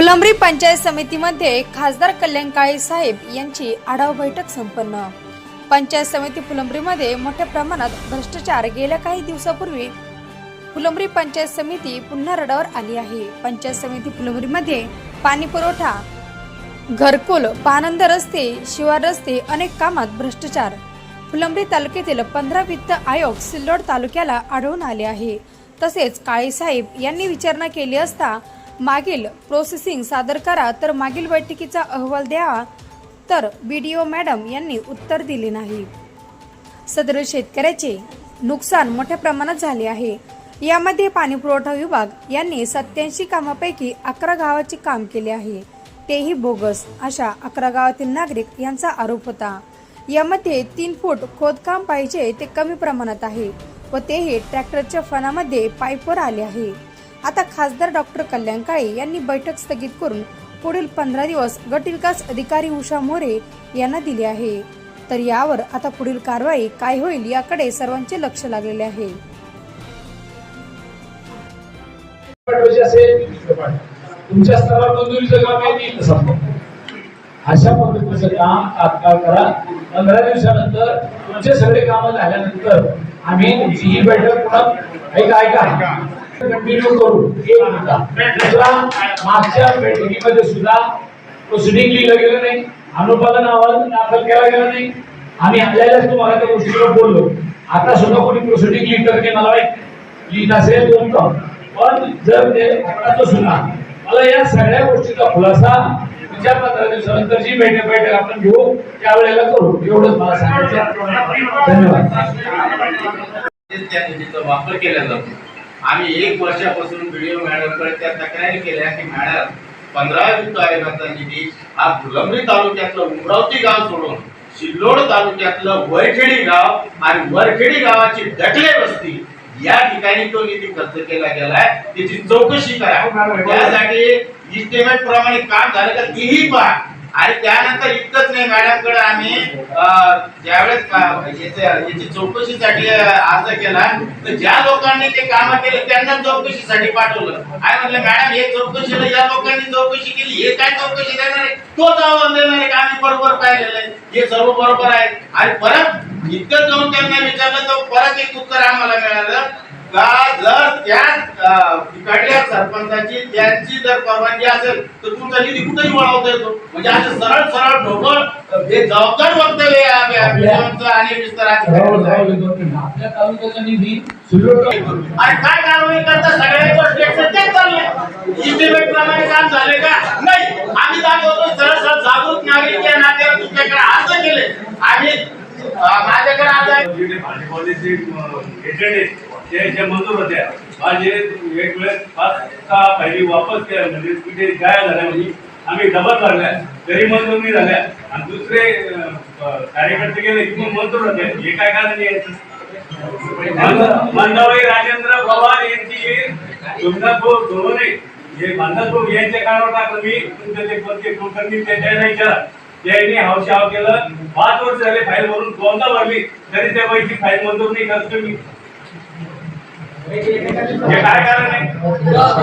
फुलंब्री पंचायत समितीमध्ये खासदार कल्याण काळे साहेब यांची आढावा बैठक संपन्न. पंचायत समिती फुलंब्रीमध्ये मोठ्या प्रमाणात भ्रष्टाचार गेल्या काही दिवसापूर्वी फुलंब्री पंचायत समिती पुन्हा रडावर आली आहे. पंचायत समिती फुलंब्रीमध्ये पाणी पुरवठा घरकुल पानंद रस्ते शिवार रस्ते अनेक कामात भ्रष्टाचार. फुलंब्री तालुक्यातील पंधरा वित्त आयोग सिल्लोड तालुक्याला आढळून आले आहे. तसेच काळेसाहेब यांनी विचारणा केली असता मागील प्रोसेसिंग सादर करा तर मागील बैठकीचा अहवाल द्यावा तर बी डी ओ मॅडम यांनी उत्तर दिले नाही. सदर शेतकऱ्याचे नुकसान मोठ्या प्रमाणात झाले आहे. यामध्ये पाणी पुरवठा विभाग यांनी सत्याऐंशी कामापैकी अकरा गावाचे काम केले आहे. तेही बोगस अशा अकरा गावातील नागरिक यांचा आरोप होता. यामध्ये तीन फूट खोदकाम पाहिजे ते कमी प्रमाणात आहे व तेही ट्रॅक्टरच्या फणामध्ये पाईपवर आले आहे. आता खासदार डॉक्टर कल्याण काळे यांनी बैठक स्थगित करून पुढील पंधरा दिवस गटविकास अधिकारी उषा मोरे यांना दिले आहे. तर यावर आता पुढील कारवाई काय होईल याकडे सर्वांचे लक्ष लागलेले आहे. तुमच्या स्तरावर मंजुरीचं काम आहे ती समजा अशा पद्धतीचं काम तात्काळ करा. पंधरा दिवसानंतर तुमचे सगळे काम झाल्यानंतर आम्ही तुमची ही बैठक पुन्हा ऐका ऐका. कंटिन्यू करू एक मुद्दा दुसरा मागच्या बैठकीमध्ये सुद्धा प्रोसिडिंग लिहिलं गेलं नाही अनुपालन अहवाल दाखल केला गेला नाही आम्ही आल्यालाच तुम्हाला त्या गोष्टीवर बोललो आता सुद्धा कोणी प्रोसिडिंग लिहित की मला माहीत लिहित असेल तर पण जर ते आताचं सुद्धा मला या सगळ्या गोष्टीचा खुलासा तुमच्या पंधरा दिवसानंतर जी बैठक बैठक आपण घेऊ त्यावेळेला करू एवढंच मला सांगायचं धन्यवाद. त्या निधीचा वापर केला जातो. आम्ही एक वर्षापासून व्हिडिओ मॅडमकडे त्या तक्रारी केल्या की मॅडम पंधरा वित्त आयोगाचा निधी हा फुलंब्री तालुक्यातलं उमरावती गाव सोडून सिल्लोड तालुक्यातलं वरखेडी गाव आणि वरखेडी गावाची डकले वस्ती या ठिकाणी तो निधी खर्च केला गेलाय त्याची चौकशी करा. त्यासाठी इस्टिमेट प्रमाणे काम झालं का तीही पहा. आणि त्यानंतर इतकंच नाही मॅडमकडे आम्ही अं, ज्यावेळेस याची चौकशीसाठी अर्ज केला तर ज्या लोकांनी ते काम केले त्यांना चौकशीसाठी पाठवलं. आणि म्हणलं मॅडम हे चौकशीला या लोकांनी चौकशी केली हे काय चौकशी देणार आहे? तोच अहवाल देणार आहे का? आम्ही बरोबर पाहिलेलं आहे. हे सर्व बरोबर आहे आणि परत इतकं जाऊन त्यांना विचारलं तर परत एक उत्तर आम्हाला मिळालं का जर त्या अं, तिकडल्या सरपंचाची परवानगी असेल तर तुमचा निधी कुठेही वळवता येतो. म्हणजे असं सरळ सरळ ढोबळ अं, हे जबाबदार वक्तव्य आणि. आपल्या तालुक्याचा निधी आणि काय कारवाई करता सगळ्या गोष्टी तेच चाललंय इस्टिमेट प्रमाणे काम झाले का? नाही. आम्ही दाखवतो सरळ सरळ जागृत नागरिक या नात्यावर तुमच्याकडे अर्ज केले. आणि अं, माझ्याकडे अर्ज आहे जे मंजूर होत्या माझे एक वेळेस पाच सहा फायली वापस केल्या म्हणजे तिथे गाय झाल्या म्हणजे आम्ही डबल भरल्या. तरी मंजूर नाही झाल्या. आणि दुसरे कार्यकर्ते गेले की मंजूर होते. हे काय कारण आहे मंदाबाई राजेंद्र पवार यांची सोमनाथ धोरणे हे मानदास यांच्या काळावर टाकलं. मी तुमच्या ते प्रत्येक कुलकर्णी त्यांच्या विचारा. त्यांनी हावशाव केलं. पाच वर्ष झाले फाईल भरून दोनदा भरली. तरी त्या पैकी फाईल मंजूर नाही करतो मी हे काय कारण आहे.